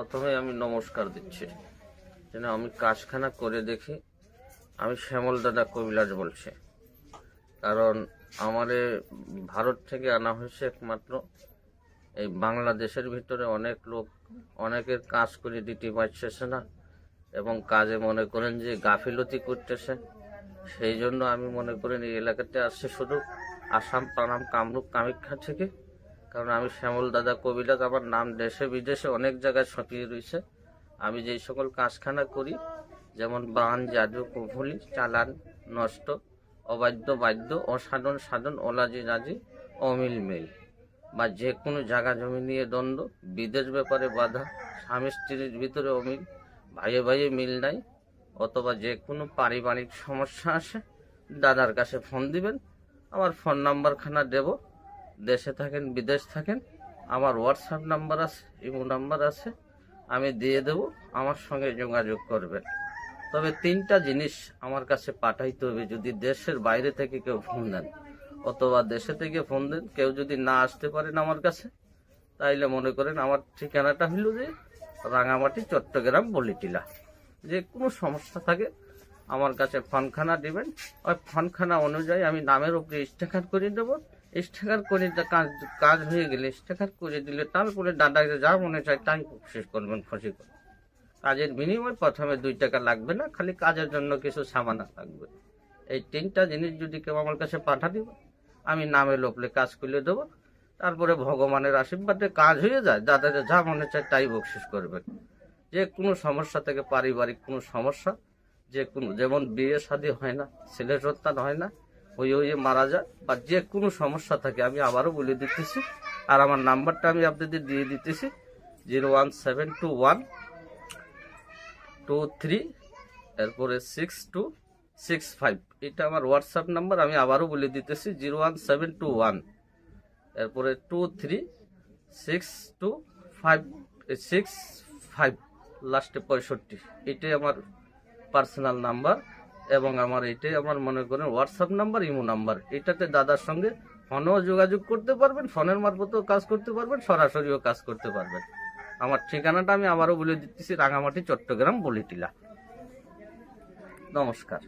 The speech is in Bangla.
প্রথমে আমি নমস্কার দিচ্ছি। যেন আমি কাজখানা করে দেখি, আমি শ্যামল দাদা কবিলাস বলছি। কারণ আমারে ভারত থেকে আনা হয়েছে একমাত্র। এই বাংলাদেশের ভিতরে অনেক লোক, অনেকের কাজ করে দিতে পারছে না এবং কাজে মনে করেন যে গাফিলতি করতেছে। সেই জন্য আমি মনে করেন এই এলাকাতে আসছে শুধু আসাম, পানাম, কামরূপ, কামাখ্যা থেকে। কারণ আমি শ্যামল দাদা কবিলাস আমার নাম দেশে বিদেশে অনেক জায়গায় ছপিয়ে রয়েছে। আমি যেই সকল কাজখানা করি, যেমন বান, জাদু, কুফুলি, চালান, নষ্ট, অবাধ্য বাদ্য অসাধন, সাধন ওলাজি রাজি অমিল মিল বা যে কোনো জায়গা জমি নিয়ে দ্বন্দ্ব, বিদেশ ব্যাপারে বাধা, স্বামী স্ত্রীর ভিতরে অমিল, ভাইয়ে ভাইয়ে মিল নাই, অথবা যে কোনো পারিবারিক সমস্যা আসে, দাদার কাছে ফোন দিবেন, আমার ফোন নাম্বারখানা দেব দেশে থাকেন, বিদেশ থাকেন, আমার হোয়াটসঅ্যাপ নাম্বার আছে ইমো নাম্বার আছে, আমি দিয়ে দেব, আমার সঙ্গে যোগাযোগ করবেন। তবে তিনটা জিনিস আমার কাছে পাঠাইতে হবে, যদি দেশের বাইরে থেকে কেউ ফোন দেন অথবা দেশে থেকে ফোন দেন, কেউ যদি না আসতে পারেন আমার কাছে, তাইলে মনে করেন আমার ঠিকানাটা হইল যে রাঙামাটি, চট্টগ্রাম, বলিটিলা। যে কোনো সমস্যা থাকে, আমার কাছে ফোনখানা দিবেন, ওই ফোনখানা অনুযায়ী আমি নামের উপরে ইস্তেখার করে দেবো ইস্তেখার করে কাজ কাজ হয়ে গেলে ইস্তেখার করে দিলে তারপরে দাদাকে যা মনে চায় তাই শেষ করবেন, খুশি করে কাজের বিনিময় প্রথমে দুই টাকা লাগবে না, খালি কাজের জন্য কিছু সামানা লাগবে। এই তিনটা জিনিস যদি কেউ আমার কাছে পাঠা দিব আমি নামে লোকলে কাজ করে দেবো, তারপরে ভগবানের আশীর্বাদে কাজ হয়ে যায় দাদাকে যা মনে চায় তাই বকশিস করবেন। যে কোনো সমস্যা থেকে পারিবারিক কোনো সমস্যা, যে কোনো যেমন বিয়ে শাদী হয় না ছেলে সন্তান হয় না হয়ে হয়ে মারা যায় বা যে কোনো সমস্যা থাকে, আমি আবারও বলে দিতেছি। আর আমার নাম্বারটা আমি আপনাদের দিয়ে দিতেছি, zero one seven two one two three, এরপরে সিক্স টু সিক্স ফাইভ। এটা আমার হোয়াটসঅ্যাপ নাম্বার, আমি আবারও বলে দিতেছি, zero one seven two one. এরপরে two three six two five six five, লাস্টে পঁয়ষট্টি। এটাই আমার পার্সোনাল নাম্বার। এবং আমার এটাই আমার মনে করেন হোয়াটসঅ্যাপ নাম্বার ইমো নাম্বার এটাতে দাদার সঙ্গে ফোনেও যোগাযোগ করতে পারবেন, ফোনের মারফতেও কাজ করতে পারবেন, সরাসরিও কাজ করতে পারবেন। আমার ঠিকানাটা আমি আবারও বলে দিচ্ছি, রাঙামাটি, চট্টগ্রাম, বলিটিলা। নমস্কার।